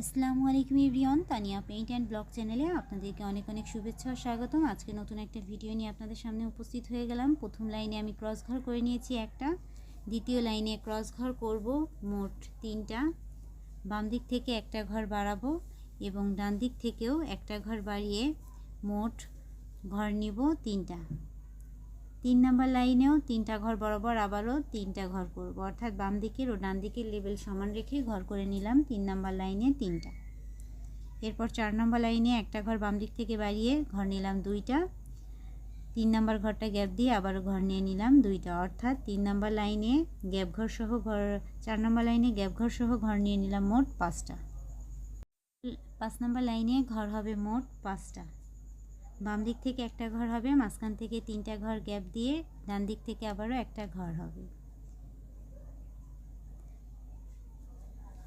আসসালামু আলাইকুম everyone, Tania paint and blog চ্যানেলে আপনাদেরকে অনেক অনেক শুভেচ্ছা ও স্বাগতম। আজকে নতুন একটা ভিডিও নিয়ে আপনাদের সামনে উপস্থিত হয়ে গেলাম। প্রথম লাইনে আমি ক্রস ঘর করে নিয়েছি একটা, দ্বিতীয় লাইনে ক্রস ঘর করব মোট তিনটা, বাম দিক থেকে একটা ঘর বাড়াবো এবং ডান দিক থেকেও একটা ঘর বাড়িয়ে মোট ঘর নিব তিনটা। তিন নাম্বার লাইনেও তিনটা ঘর বরাবর আবারও তিনটা ঘর করব। অর্থাৎ বাম দিকের ও ডান দিকের লেভেল সমান রেখে ঘর করে নিলাম তিন নাম্বার লাইনে তিনটা। এরপর চার নাম্বার লাইনে একটা ঘর বাম দিক থেকে বাড়িয়ে ঘর নিলাম দুইটা। তিন নাম্বার ঘরটা গ্যাপ দিয়ে আবারও ঘর নিয়ে নিলাম দুইটা। অর্থাৎ তিন নাম্বার লাইনে গ্যাপ ঘর সহ ঘর, চার নাম্বার লাইনে গ্যাপ ঘর সহ ঘর নিয়ে নিলাম মোট পাঁচটা। পাঁচ নাম্বার লাইনে ঘর হবে মোট পাঁচটা। বাম দিক থেকে একটা ঘর হবে, মাঝখান থেকে তিনটা ঘর গ্যাপ দিয়ে ডান দিক থেকে আবারও একটা ঘর হবে।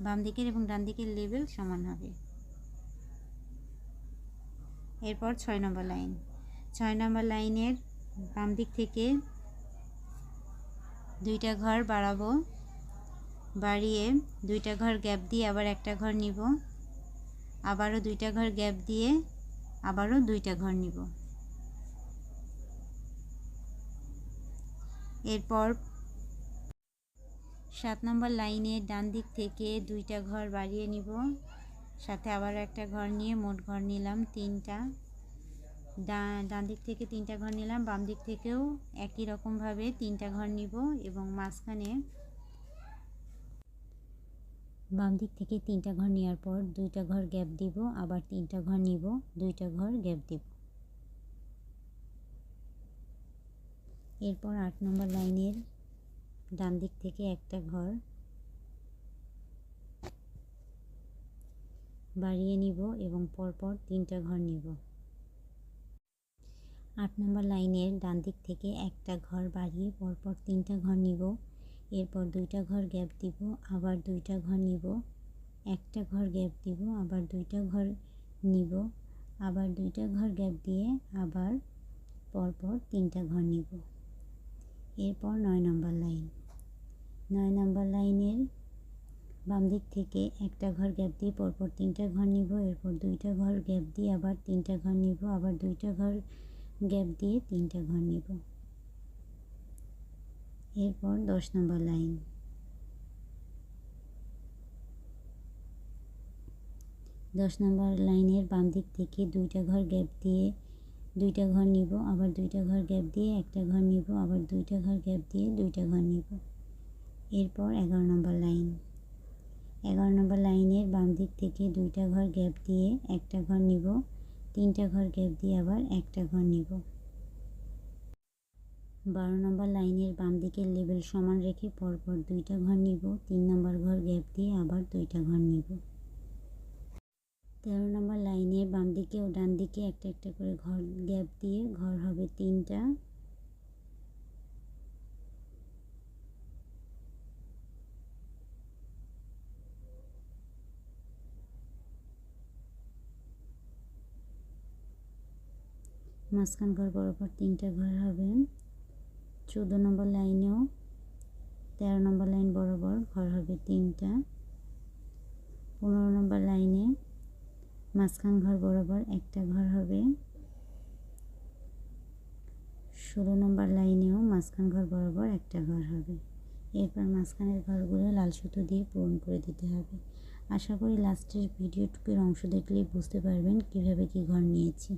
বাম দিকের এবং ডান দিকের লেভেল সমান হবে। এরপর ছয় নম্বর লাইন ছয় নম্বর লাইনের বাম দিক থেকে দুইটা ঘর বাড়াবো, বাড়িয়ে দুইটা ঘর গ্যাপ দিয়ে আবার একটা ঘর নিব। আবারও দুইটা ঘর গ্যাপ দিয়ে আবারও দুইটা ঘর নিব। এরপর সাত নম্বর লাইনে ডান দিক থেকে দুইটা ঘর বাড়িয়ে নিব। সাথে আবার একটা ঘর নিয়ে মোট ঘর নিলাম তিনটা। ডান দিক থেকে তিনটা ঘর নিলাম, বাম দিক থেকেও একই রকমভাবে তিনটা ঘর নিব এবং মাঝখানে বাম দিক থেকে তিনটা ঘর নেওয়ার পর দুইটা ঘর গ্যাপ দিব, আবার তিনটা ঘর নিব, দুইটা ঘর গ্যাপ দিব। এরপর আট নম্বর লাইনের ডান দিক থেকে একটা ঘর বাড়িয়ে নিব এবং পরপর তিনটা ঘর নিব। আট নম্বর লাইনের ডান দিক থেকে একটা ঘর বাড়িয়ে পরপর তিনটা ঘর নিব। এরপর দুইটা ঘর গ্যাপ দিব, আবার দুইটা ঘর নিব। একটা ঘর গ্যাপ দিব, আবার দুইটা ঘর নিব। আবার দুইটা ঘর গ্যাপ দিয়ে আবার পরপর তিনটা ঘর নিব। এরপর নয় নম্বর লাইন। নয় নম্বর লাইনের বাম দিক থেকে একটা ঘর গ্যাপ দিয়ে পরপর তিনটা ঘর নিব, এরপর দুইটা ঘর গ্যাপ দিয়ে আবার তিনটা ঘর নিব, আবার দুইটা ঘর গ্যাপ দিয়ে তিনটা ঘর নিব। এরপর দশ নম্বর লাইন। দশ নম্বর লাইনের বাম দিক থেকে দুইটা ঘর গ্যাপ দিয়ে দুইটা ঘর নিব, আবার দুইটা ঘর গ্যাপ দিয়ে একটা ঘর নিব, আবার দুইটা ঘর গ্যাপ দিয়ে দুইটা ঘর নিব। এরপর এগারো নম্বর লাইন। এগারো নম্বর লাইনের বাম দিক থেকে দুইটা ঘর গ্যাপ দিয়ে একটা ঘর নিব, তিনটা ঘর গ্যাপ দিয়ে আবার একটা ঘর নিব। বারো নম্বর লাইনের বাম দিকের লেভেল সমান রেখে পরপর দুইটা ঘর নিব, তিন নম্বর ঘর গ্যাপ দিয়ে আবার দুইটা ঘর নিব। তেরো নম্বর লাইনের বাম দিকে ও ডান দিকে একটা একটা করে ঘর গ্যাপ দিয়ে ঘর হবে তিনটা। মাঝখান ঘর বরাবর তিনটা ঘর হবে। চৌদ্দ নম্বর লাইনেও তেরো নম্বর লাইন বরাবর ঘর হবে তিনটা। পনেরো নম্বর লাইনে মাঝখান ঘর বরাবর একটা ঘর হবে। ষোলো নম্বর লাইনেও মাঝখান ঘর বরাবর একটা ঘর হবে। এরপর মাঝখানের ঘরগুলো লাল সুতো দিয়ে পূরণ করে দিতে হবে। আশা করি লাস্টের ভিডিওটুকুর অংশ দেখলে বুঝতে পারবেন কীভাবে কি ঘর নিয়েছি।